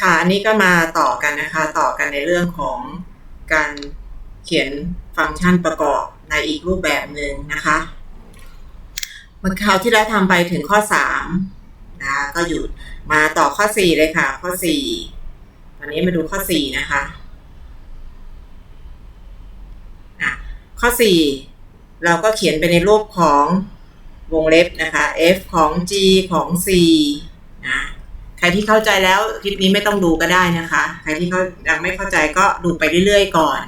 ค่ะอันนี้ก็มาต่อกันนะคะ ต่อกันในเรื่องของการเขียนฟังก์ชันประกอบในอีกรูปแบบหนึ่งนะคะเมื่อคราวที่เราทำไปถึงข้อ3นะก็หยุดมาต่อข้อ 4 เลยค่ะ ข้อ 4 ตอนนี้มาดูข้อ 4 นะคะะข้อ 4 เราก็เขียนไปในรูปของวงเล็บนะคะ f ของ g ของ c รที่เข้าใจแล้วคลิปนี้ไม่ต้องดูก็ได้นะคะ ใครที่เขายังไม่เข้าใจก็ดูไปเรื่อยๆก่อน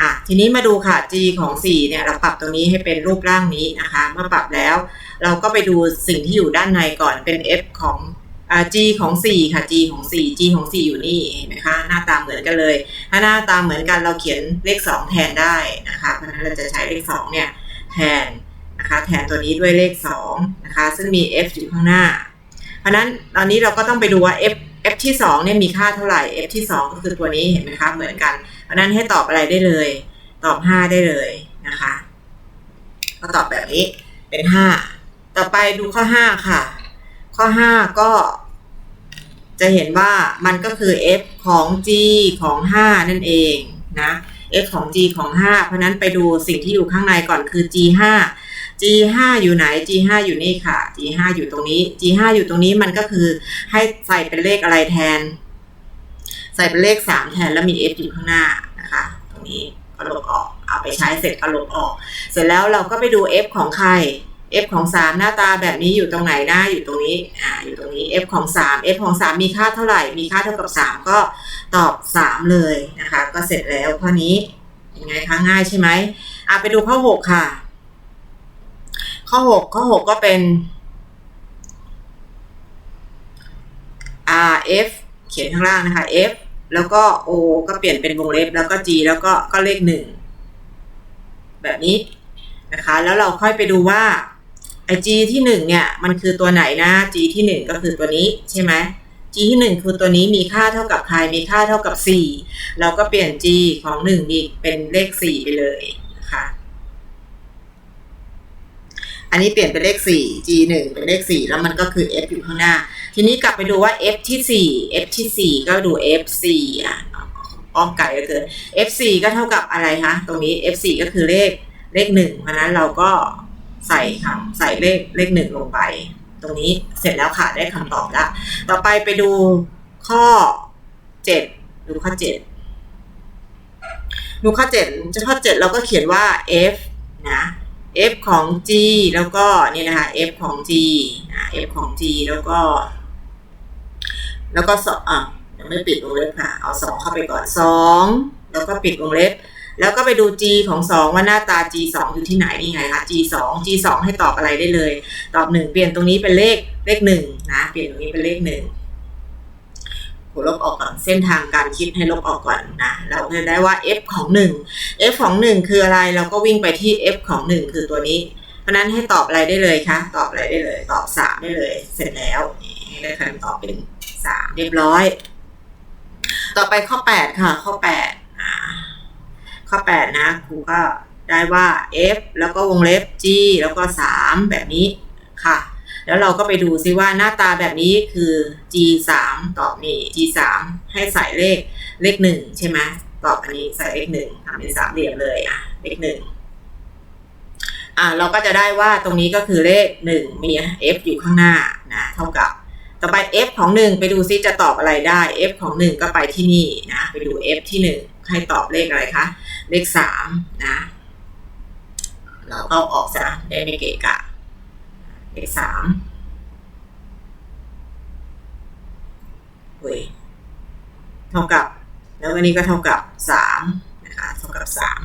อะทีนี้มาดูค่ะ g ของ 4 เนี่ยเราปรับตรงนี้ให้เป็นรูปร่างนี้นะคะ เมื่อปรับแล้ว เราก็ไปดูสิ่งที่อยู่ด้านในก่อนเป็น f ของอ่า g ของ 4 ค่ะ g ของ 4 g ของ 4 อยู่นี่เห็นไหมคะหน้าตาเหมือนกันเลย ถ้าหน้าตาเหมือนกันเราเขียนเลข 2 แทนได้นะคะเพราะฉะนั้นเราจะใช้เลข 2 เนี่ยแทนนะคะแทนตัวนี้ด้วยเลข2นะคะซึ่งมี f อยู่ข้างหน้า ราะนั้นตอนนี้เราก็ต้องไปดูว่า f f ที่2เนี่ยมีค่าเท่าไหร่ f ที่2ก็คือตัวนี้เห็นไหมคะเหมือนกัน เพราะนั้นให้ตอบอะไรได้เลย ตอบ 5 ได้เลยนะคะก็ตอบแบบนี้เป็น 5 ต่อไปดูข้อ 5 ค่ะ ข้อ 5 ก็จะเห็นว่ามันก็คือ f ของ g ของ 5 นั่นเองนะ f ของ g ของ 5 เพราะนั้นไปดูสิ่งที่อยู่ข้างในก่อนคือ g 5 g 5 อยู่ไหน g 5 อยู่นี่ค่ะ g 5 อยู่ตรงนี้ g 5 อยู่ตรงนี้มันก็คือให้ใส่เป็นเลขอะไรแทน ใส่เป็นเลข 3 แทนแล้วมี f อยู่ข้างหน้านะคะ ตรงนี้ก็ลบออกเอาไปใช้เสร็จก็ลบออก เสร็จแล้วเราก็ไปดู f ของใคร f ของ 3 หน้าตาแบบนี้อยู่ตรงไหนหน้าอยู่ตรงนี้อ่าอยู่ตรงนี้ f ของ 3 f ของ 3 มีค่าเท่าไหร่ มีค่าเท่ากับ 3 ก็ตอบ 3 เลยนะคะ ก็เสร็จแล้วข้อนี้ยังไงคะง่ายใช่ไหมอะไปดูข้อ 6 ค่ะ ข้อ6ข้อ6ก็เป็น r f เขียนข้างล่างนะคะ f แล้วก็ o ก็เปลี่ยนเป็นวงเล็บแล้วก็ g แล้วก็ก็เลข1แบบนี้นะคะ แล้วเราค่อยไปดูว่าไอ g ที่1เนี่ยมันคือตัวไหนนะ g ที่1ก็คือตัวนี้ใช่ไหม g ที่1คือตัวนี้มีค่าเท่ากับใครมีค่าเท่ากับ4เราก็เปลี่ยน g ของ1อีกเป็นเลข4ไปเลยนะคะ อันนี้เปลี่ยนเป็นเลข 4 g 1เป็นเลข 4 แล้วมันก็คือ f อยู่ข้างหน้า ทีนี้กลับไปดูว่า f ที่ 4 f ที่ 4 ก็ดู f 4อะอ้อมไก่ก็คือ f 4ก็เท่ากับอะไรคะตรงนี้ f 4ก็คือเลขเลข1เพราะนั้นเราก็ใส่ค่ะใส่เลขเลข1ลงไป ตรงนี้เสร็จแล้วค่ะได้คำตอบแล้วต่อไปไปดูข้อ7ดูข้อ7ดูข้อ7จะข้อ7เราก็เขียนว่า f นะ f ของ g แล้วก็นี่นะคะ f ของ g นะ f ของ g แล้วก็ แล้วก็สองอะยังไม่ปิดวงเล็บค่ะ เอาสองเข้าไปก่อนสองแล้วก็ปิดวงเล็บ แล้วก็ไปดู g ของสองว่าหน้าตา g สองอยู่ที่ไหนนี่ไงคะ g สอง g สองให้ตอบอะไรได้เลย ตอบหนึ่งเปลี่ยนตรงนี้เป็นเลขเลขหนึ่งนะ เปลี่ยนตรงนี้เป็นเลขหนึ่ง ลบออกก่อนเส้นทางการคิดให้ลบออกก่อนนะ เราจะได้ว่า f ของ 1 f ของ 1 คืออะไร เราก็วิ่งไปที่ f ของ 1 คือตัวนี้ เพราะนั้นให้ตอบอะไรได้เลยคะตอบอะไรได้เลย ตอบ 3 ได้เลย เสร็จแล้วได้คำตอบเป็น 3 เรียบร้อย ต่อไปข้อ 8 ค่ะ ข้อ8ข้อ 8 นะครูก็ได้ว่า f แล้วก็วงเล็บ g แล้วก็ 3 แบบนี้ค่ะ แล้วเราก็ไปดูซิว่าหน้าตาแบบนี้คือ g 3 ตอบนี่ g 3 ให้ใส่เลขเลขหนึ่งใช่ไหมตอบอันนี้ใส่เลขหนึ่งทำเป็นสามเหลี่ยมเลยอะเลขหนึ่งอะเราก็จะได้ว่าตรงนี้ก็คือเลขหนึ่งมี f อยู่ข้างหน้านะเท่ากับ ต่อไป f ของหนึ่งไปดูซิจะตอบอะไรได้ f ของหนึ่งก็ไปที่นี่นะไปดู f ที่หนึ่งให้ตอบเลขอะไรคะเลขสามนะ เราก็ออกซะได้ไม่เกะกะ เลขสามเฮ้ยเท่ากับ แล้วอันนี้ก็เท่ากับสามนะคะเท่ากับสาม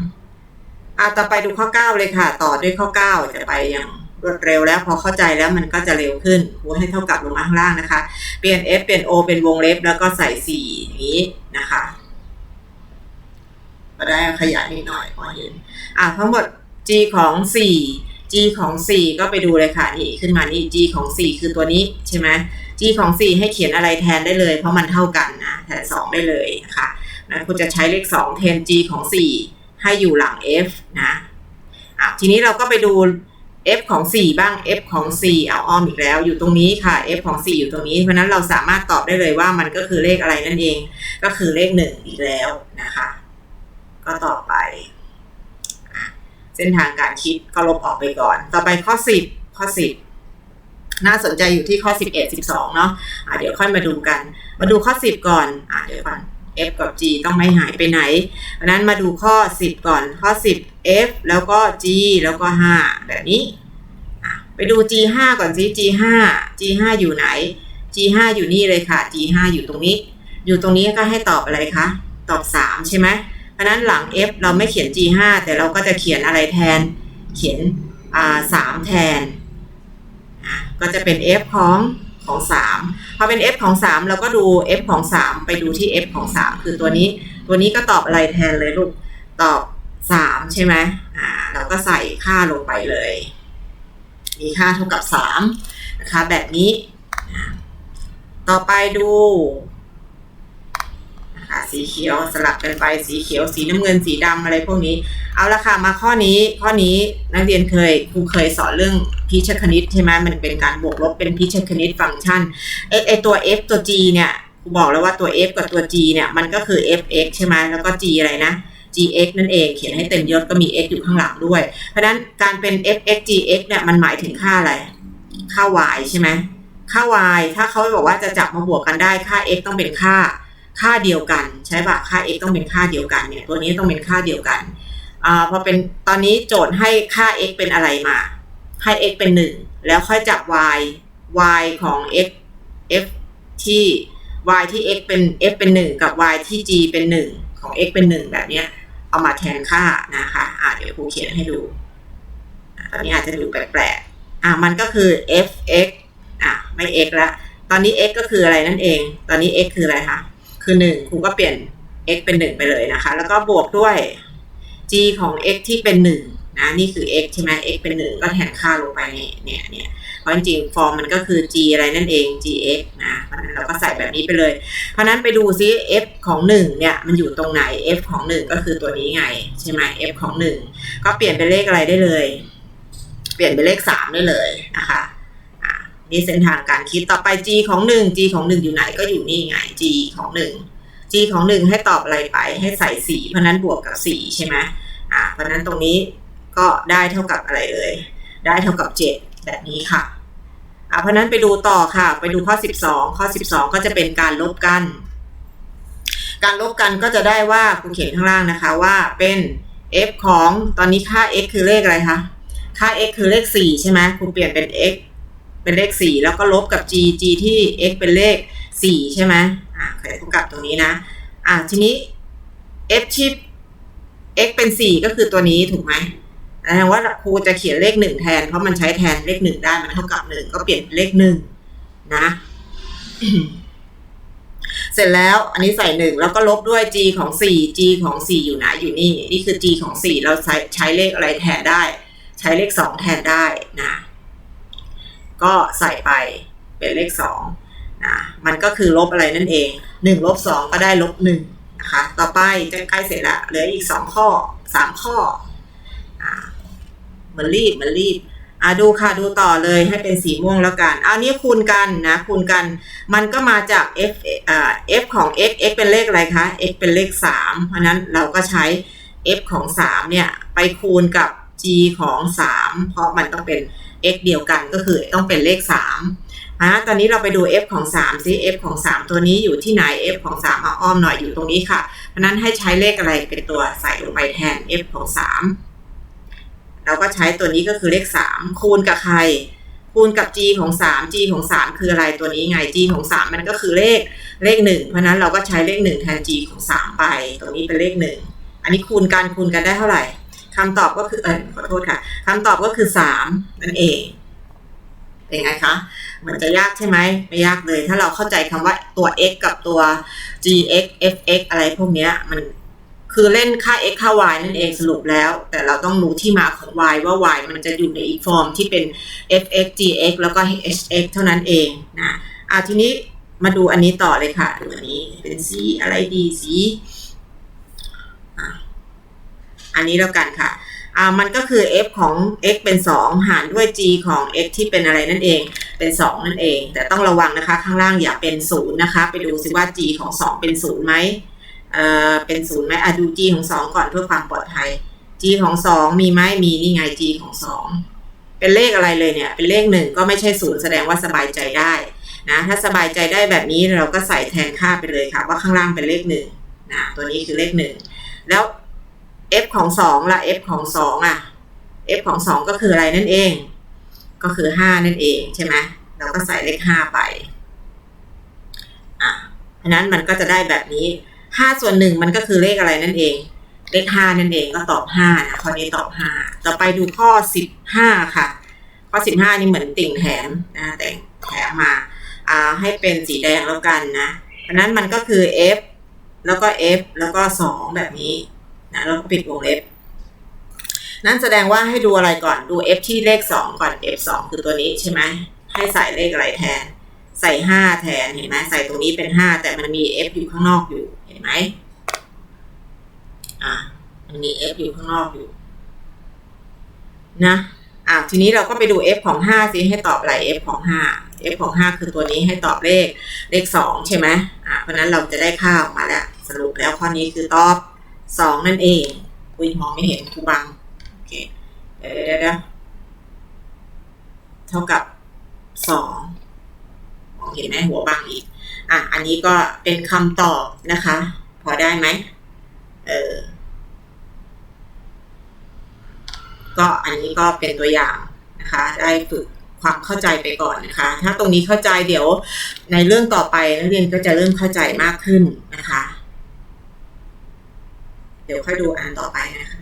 อะต่อไปดูข้อเก้าเลยค่ะ ต่อด้วยข้อเก้าจะไปอย่างรวดเร็วแล้วพอเข้าใจแล้วมันก็จะเร็วขึ้นครูให้เท่ากับลงมาข้างล่างนะคะ เปลี่ยน f เปลี่ยน o เป็นวงเล็บแล้วก็ใส่สี่อย่างนี้นะคะก็ได้ขยายนิดหน่อยพอเห็นอะทั้งหมด g ของสี่ g ของ 4 ก็ไปดูเลยค่ะนี่ขึ้นมานี่ g ของ 4 คือตัวนี้ใช่ไหม g ของ 4 ให้เขียนอะไรแทนได้เลย เพราะมันเท่ากันนะแทน 2 ได้เลยนะคะนั้นคุณจะใช้เลข 2 แทน g ของ 4 ให้อยู่หลัง f นะอะทีนี้เราก็ไปดู f ของ 4 บ้าง f ของ 4 เอาอ้อมอีกแล้ว อยู่ตรงนี้ค่ะ f ของ 4 อยู่ตรงนี้ เพราะนั้นเราสามารถตอบได้เลยว่ามันก็คือเลขอะไรนั่นเอง ก็คือเลข 1 อีกแล้วนะคะ ก็ต่อไป ส้นทางการคิดก็ลบออกไปก่อน ต่อไปข้อ 10 ข้อ 10 น่าสนใจอยู่ที่ข้อ 11 12 เนาะะเดี๋ยวค่อยมาดูกัน มาดูข้อ 10 ก่อนอะเดี๋ยวก่อน f กับ g ต้องไม่หายไปไหนเพราะนั้นมาดูข้อ 10 ก่อน ข้อ 10 f แล้วก็ g แล้วก็ 5 แบบนี้ ไปดู g 5ก่อนสิ g 5 g 5อยู่ไหน g 5อยู่นี่เลยค่ะ g 5อยู่ตรงนี้ อยู่ตรงนี้ก็ให้ตอบอะไรคะ ตอบ 3 ใช่ไหม ราะนั้นหลัง f เราไม่เขียน g 5 แต่เราก็จะเขียนอะไรแทน เขียนอ่า3แทน ก็จะเป็น f ของของ3พอเป็น f ของ 3 เราก็ดู f ของ 3 ไปดูที่ f ของ 3 คือตัวนี้ ตัวนี้ก็ตอบอะไรแทนเลยลูก ตอบ 3 ใช่ไหมอ่าเราก็ใส่ค่าลงไปเลย มีค่าเท่ากับ3นะคะแบบนี้ ต่อไปดู นะสีเขียวสลับกันไปสีเขียวสีน้ำเงินสีดำอะไรพวกนี้ เอาละค่ะมาข้อนี้ข้อนี้นักเรียนเคยครูเคยสอนเรื่องพิชคณิตใช่ไหมมันเป็นการบวกลบเป็นพิชคณิตฟังก์ชันไอไอตัว f ตัว g เนี่ยครูบอกแล้วว่าตัว f กับตัว g เนี่ยมันก็คือ fx ใช่ไหมแล้วก็ g อะไรนะ gx นั่นเองเขียนให้เต็มยศก็มี x อยู่ข้างหลังด้วย เพราะนั้นการเป็น fx gx เนี่ยมันหมายถึงค่าอะไร ค่า y ใช่ไหมค่า y ถ้าเขาบอกว่าจะจับมาบวกกันได้ค่า x ต้องเป็นค่า ค่าเดียวกัน ใช่ปะค่า x ต้องเป็นค่าเดียวกันเนี่ยตัวนี้ต้องเป็นค่าเดียวกันอ่าพอเป็นตอนนี้โจทย์ให้ค่า x เป็นอะไรมา ให้ x เป็น 1 แล้วค่อยจับ y y ของ x f ที่ y ที่ x เป็น f เป็น 1 กับ y ที่ g เป็น 1 ของ x เป็น 1 แบบเนี้ยเอามาแทนค่านะคะอ่าเดี๋ยวครูเขียนให้ดูตอนนี้อาจจะดูแปลกๆอ่ามันก็คือ f x อะไม่ x ละตอนนี้ x ก็คืออะไรนั่นเอง ตอนนี้ x คืออะไรคะ คือ1ครูก็เปลี่ยน x เป็น1ไปเลยนะคะ แล้วก็บวกด้วย g ของ x ที่เป็น1นะนี่คือ x ใช่ไหม x เป็น1ก็แทนค่าลงไปเนี่ยเนี่ยเพราะจริงๆฟอร์มมันก็คือ g อะไรนั่นเอง gx นะเพราะนั้นเราก็ใส่แบบนี้ไปเลย เพราะนั้นไปดูซิ f ของ1เนี่ยมันอยู่ตรงไหน f ของ1ก็คือตัวนี้ไง ใช่ไหม f ของ1ก็เปลี่ยนเป็นเลขอะไรได้เลย เปลี่ยนเป็นเลข3ได้เลยนะคะ นี่เส้นทางการคิดต่อไป g ของ 1 g ของ 1 อยู่ไหนก็อยู่นี่ไง g ของ 1 g ของ 1 ให้ตอบอะไรไปให้ใส่4เพราะนั้นบวกกับ4ใช่ไหมอ่าเพราะนั้นตรงนี้ก็ได้เท่ากับอะไรเลย ได้เท่ากับ 7 แบบนี้ค่ะอ่าเพราะนั้นไปดูต่อค่ะ ไปดูข้อ 12 ข้อ 12 ก็จะเป็นการลบกัน การลบกันก็จะได้ว่าคุณเขียนข้างล่างนะคะว่าเป็น f ของตอนนี้ค่า x คือเลขอะไรคะค่า x คือเลข 4 ใช่ไหมคุณเปลี่ยนเป็น x เป็นเลข4แล้วก็ลบกับ g g ที่ x เป็นเลข4ใช่ไหมอ่าเคยกลับตรงนี้นะ อ่าทีนี้ f ที่ x เป็น4ก็คือตัวนี้ถูกไหมแสดงว่าครูจะเขียนเลข1แทน เพราะมันใช้แทนเลข1ได้มันเท่ากับ1ก็เปลี่ยนเป็นเลข1นะ เสร็จแล้วอันนี้ใส่1แล้วก็ลบด้วย g ของ4 g ของ4อยู่ไหนอยู่นี่ นี่คือ g ของ4เราใช้ใช้เลขอะไรแทนได้ ใช้เลข2แทนได้นะ ก็ใส่ไปเป็นเลขสองนะมันก็คือลบอะไรนั่นเองหนึ่งลบสองก็ได้ลบหนึ่งนะคะต่อไปจะใกล้เสร็จละเหลืออีกสองข้อสามข้ออ่ามันรีบมันรีบอ่าดูค่ะดูต่อเลยให้เป็นสีม่วงแล้วกันเอานี้คูณกันนะคูณกันมันก็มาจาก f อ่า f ของ x x เป็นเลขอะไรคะ x เป็นเลขสามเพราะนั้นเราก็ใช้ f ของสามเนี่ย ไปคูณกับ g ของสามเพราะมันต้องเป็น x เดียวกันก็คือต้องเป็นเลข3นะตอนนี้เราไปดู f ของ3ซิ f ของ 3 ตัวนี้อยู่ที่ไหน f ของ3มาอ้อมหน่อยอยู่ตรงนี้ค่ะ เพราะนั้นให้ใช้เลขอะไรเป็นตัวใส่ลงไปแทน f ของ 3 เราก็ใช้ตัวนี้ก็คือเลข 3 คูณกับใคร คูณกับ g ของ 3 g ของ 3 คืออะไรตัวนี้ไง g ของ 3 มันก็คือเลขเลข 1 เพราะนั้นเราก็ใช้เลข 1 แทน g ของ 3 ไปตัวนี้เป็นเลข 1 อันนี้คูณกันคูณกันได้เท่าไหร่ คำตอบก็คือเออขอโทษค่ะคำตอบก็คือสามนั่นเอง เป็นไงคะ มันจะยากใช่ไหมไม่ยากเลย ถ้าเราเข้าใจคำว่าตัว x กับตัว gx fx อะไรพวกนี้มันคือเล่นค่า x ค่า y นั่นเองสรุปแล้ว แต่เราต้องรู้ที่มาของ y ว่า y มันจะอยู่ในอีกฟอร์มที่เป็น fx gx แล้วก็ hx เท่านั้นเองนะอะทีนี้มาดูอันนี้ต่อเลยค่ะดูอันนี้เป็นสีอะไรดีสี อันนี้แล้วกันค่ะอ่ามันก็คือ f ของ x เป็น 2 หารด้วย g ของ x ที่เป็นอะไรนั่นเอง เป็น 2 นั่นเอง แต่ต้องระวังนะคะ ข้างล่างอย่าเป็น0นะคะ ไปดูซิว่า g ของ 2 เป็น0ไหมเอ่อ เป็น0ไหมอะดู g ของ 2 ก่อนเพื่อความปลอดภัย g ของ 2 มีไหมมีนี่ไง g ของ 2 เป็นเลขอะไรเลยเนี่ย เป็นเลข 1 ก็ไม่ใช่0แสดงว่าสบายใจได้นะ ถ้าสบายใจได้แบบนี้เราก็ใส่แทนค่าไปเลยค่ะ ว่าข้างล่างเป็นเลข1นะ ตัวนี้คือเลข 1 แล้ว f ของ2ละ f ของ2อะ f ของ2ก็คืออะไรนั่นเอง ก็คือ5นั่นเองใช่ไหมเราก็ใส่เลข5ไปอะเพราะนั้นมันก็จะได้แบบนี้5ส่วน1มันก็คือเลขอะไรนั่นเอง เลข5นั่นเองก็ตอบ5นะข้อนี้ตอบ5ต่อไปดูข้อ15ค่ะ ข้อ15นี่เหมือนติ่งแถมนะแต่งแถมมาอ่าให้เป็นสีแดงแล้วกันนะเพราะนั้นมันก็คือ f แล้วก็ f แล้วก็2แบบนี้ นะแล้วก็ปิดวงเล็บ นั่นแสดงว่าให้ดูอะไรก่อนดู f ที่เลข 2 ก่อน f 2คือตัวนี้ใช่ไหมให้ใส่เลขอะไรแทน ใส่ 5 แทนเห็นไหมใส่ตรงนี้เป็น 5 แต่มันมี f อยู่ข้างนอกอยู่เห็นไหมอ่ามันมี f อยู่ข้างนอกอยู่ นะอ่าทีนี้เราก็ไปดู f ของ 5 สิให้ตอบอะไร f ของ 5 f ของ 5 คือตัวนี้ให้ตอบเลขเลข 2 ใช่ไหมอ่าเพราะนั้นเราจะได้ค่าออกมาแล้ว สรุปแล้วข้อนี้คือตอบ 2นั่นเองอุ้ยมองไม่เห็นครูบังโอเคเดี๋ยวเดี๋ยวเท่ากับ2มองเห็นไหมหัวบังอีก อะ อันนี้ก็เป็นคำตอบนะคะ พอได้ไหมเออก็อันนี้ก็เป็นตัวอย่างนะคะ ได้ฝึกความเข้าใจไปก่อนนะคะ ถ้าตรงนี้เข้าใจเดี๋ยวในเรื่องต่อไปนักเรียนก็จะเริ่มเข้าใจมากขึ้นนะคะ ดี๋ยวค่อยดูอันต่อไปนะคะ